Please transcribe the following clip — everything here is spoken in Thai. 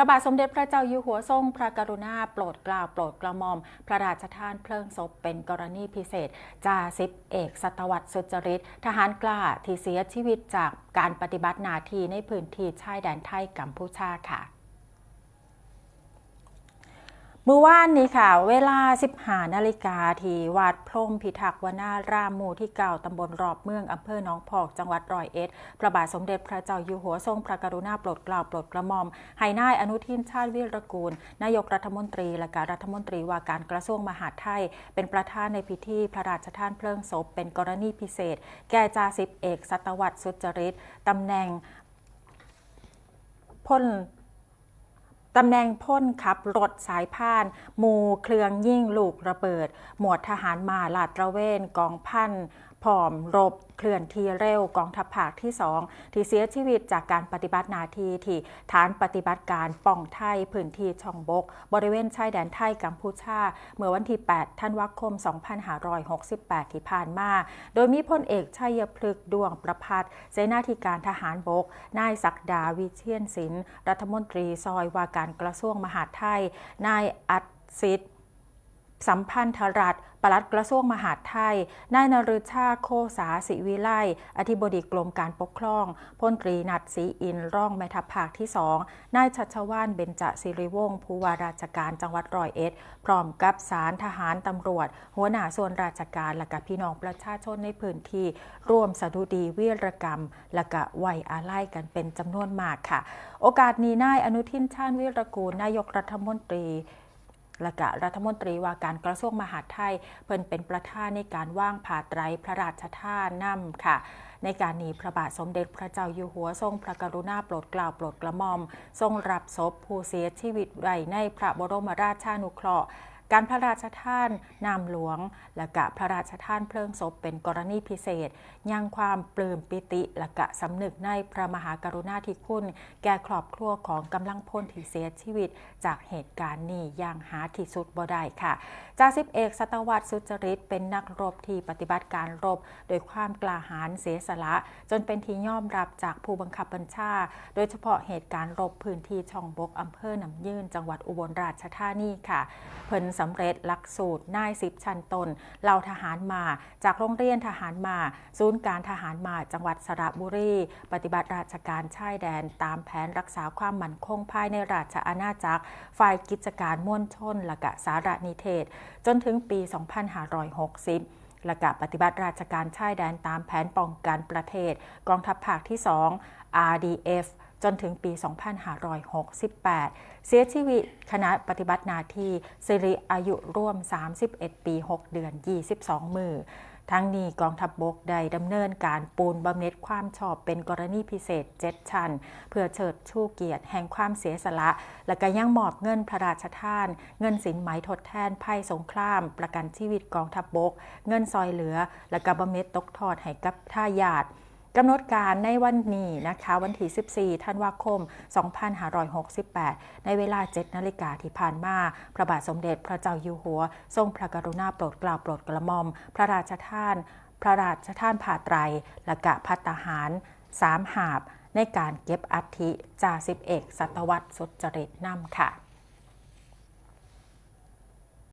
ระบาทสมเด็จพระเจ้าอยู่หัวทรงพระกรุณาโปรดเกล้าโปรดกระหม่อม พระราชทานเพลิงศพเป็นกรณีพิเศษจ่าสิบเอกสัตวัตสุจริต ทหารกล้าที่เสียชีวิตจากการปฏิบัติหน้าที่ในพื้นที่ชายแดนไทยกัมพูชาค่ะ มื่อวานนี้ค่ะ เวลา 15นาฬิกาที่วัดพรมพิทักษ์วนารามหมู่ที่เก่าตำบลรอบเมืองอำเภอหนองพอกจังหวัดร้อยเอ็ดพระบาทสมเด็จพระเจ้าอยู่หัวทรงพระกรุณาโปรดเกล้าโปรดกระหม่อมให้นายอนุทินชาติวิรกูล นายกรัฐมนตรีและการรัฐมนตรีว่าการกระทรวงมหาดไทย เป็นประธานในพิธีพระราชทานเพลิงศพเป็นกรณีพิเศษ แก่จ่าสิบเอกสัตวัตสุจริตตำแหน่งพล ตำแหน่งพ้นขับรถสายพานมูเครื่องยิ่งลูกระเบิด หมวดทหารมาลาดตระเวนกองพัน ผอมรบเคลื่อนที่เร็วกองทัพภาคที่ 2 ที่เสียชีวิตจากการปฏิบัติหน้าที่ที่ฐานปฏิบัติการป้องไทยพื้นที่ช่องบก บริเวณชายแดนไทยกัมพูชา เมื่อวันที่ 8 ธันวาคม 2568 ที่ผ่านมา โดยมีพลเอกชัยพฤกษ์ดวงประพัฒเสนาธิการทหารบก นายศักดาวิเชียนศิลป์รัฐมนตรีซอยว่าการกระทรวงมหาดไทย นายอัดสิทธิ์ สัมพันธรัฐปลัดกระทรวงมหาดไทย นายนฤชาโคสาสิวิไล อธิบดีกรมการปกครอง พลตรีนัดศรีอินร์ร่องแม่ทัพภาคที่สองนายชัชวานเบญจศิริวงศ์ผู้ว่าราชการจังหวัดร้อยเอ็ด พร้อมกับสารทหารตำรวจ หัวหน้าส่วนราชการและกับพี่น้องประชาชนในพื้นที่ ร่วมสดุดีวีรกรรม และกะไว้อาลัยกันเป็นจำนวนมากค่ะ โอกาสนี้นายอนุทินชาญวิรกูลนายกรัฐมนตรี และกะรัฐมนตรีว่าการกระทรวงมหาดไทย เพิ่นเป็นประธานในการว่างผ่าไตรพระราชทานนำค่ะ ในการนี้พระบาทสมเด็จพระเจ้าอยู่หัวทรงพระกรุณาโปรดเกล้าโปรดกระหม่อม ทรงรับศพผู้เสียชีวิตไว้ในพระบรมราชานุเคราะห์ การพระราชทานนามหลวง และกะพระราชทานเพลิงศพเป็นกรณีพิเศษ ยังความปลื้มปิติและกะสำนึกในพระมหากรุณาธิคุณ แก่ครอบครัวของกำลังพลที่เสียชีวิต จากเหตุการณ์นี้อย่างหาที่สุดบ่ได้ค่ะจ่าสิบเอกสัตวัตสุจริตเป็นนักรบที่ปฏิบัติการรบ โดยความกล้าหาญเสียสละ จนเป็นที่ยอมรับจากผู้บังคับบัญชา โดยเฉพาะเหตุการณ์รบพื้นที่ช่องบกอำเภอหนำยื่นจังหวัดอุบลราชธานีค่ะเพิ่นสำเร็จหลักสูตรนายสิบชันตนเหล่าทหารมา จากโรงเรียนทหารมา ศูนย์การทหารมาจังหวัดสระบุรี ปฏิบัติราชการชายแดน ตามแผนรักษาความมั่นคงภายในราชอาณาจักร ฝ่ายกิจการม่วนชนและกะสารนิเทศ จนถึงปี 2560และกะปฏิบัติราชการชายแดนตามแผนป้องกันประเทศ กองทัพภาคที่ 2 RDF จนถึงปี 2568 เสียชีวิตคณะปฏิบัติหน้าที่สิริอายุร่วม 31 ปี 6 เดือน 22 มือทั้งนี้กองทัพบบกได้ดำเนินการปูนบำเหน็จความชอบเป็นกรณีพิเศษ7ชั้น เพื่อเชิดชูเกียรติแห่งความเสียสละ และก็ยังมอบเงินพระราชทาน เงินสินไหมทดแทนภัยสงคราม ประกันชีวิตกองทัพบบก เงินซอยเหลือ และก็บำเหน็จตกทอดให้กับทายาท กำหนดการในวันนี้นะคะวันที่14ธันวาคม 2568 ในเวลา 7 นาฬิกาที่ผ่านมา พระบาทสมเด็จพระเจ้าอยู่หัว ทรงพระกรุณาโปรดเกล้าโปรดกระหม่อม พระราชทาน พระราชทานผ่าไตรและกะพัตตาหารสามหาบ ในการเก็บอัฐิจ่าสิบเอกสัตวัตสุจริตนำค่ะ